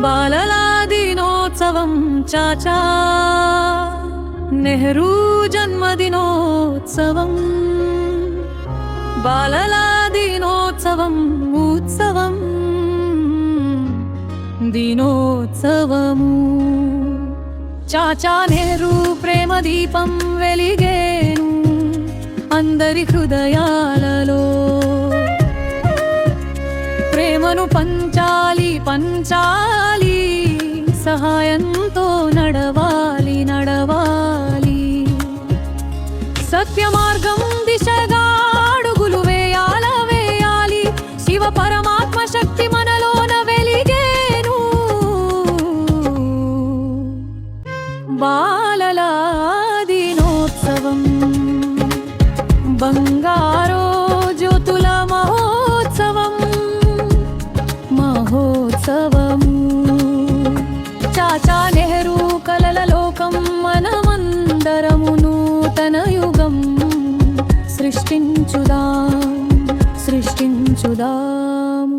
బాలలా దినోత్సవం చాచా. నెహ్రూ జన్మదినోత్సవం. బాలలా దినోత్సవం ఉత్సవం. దినోత్సవము. చాచా నెహ్రూ ప్రేమ దీపం వెలిగేను అందరి హృదయాలలో. ప్రేమను పంచాలి పంచాలి సత్యంతో నడవాలి నడవాలి. సత్య మార్గం దిశగా అడుగులు వేయాల వేయాలి. శివ పరమాత్మ శక్తి మనలోన వెలిగేను. బాలల దినోత్సవం బంగారో జ్యోతుల మహోత్సవం మహోత్సవము సృష్టించుదాం సృష్టించుదాం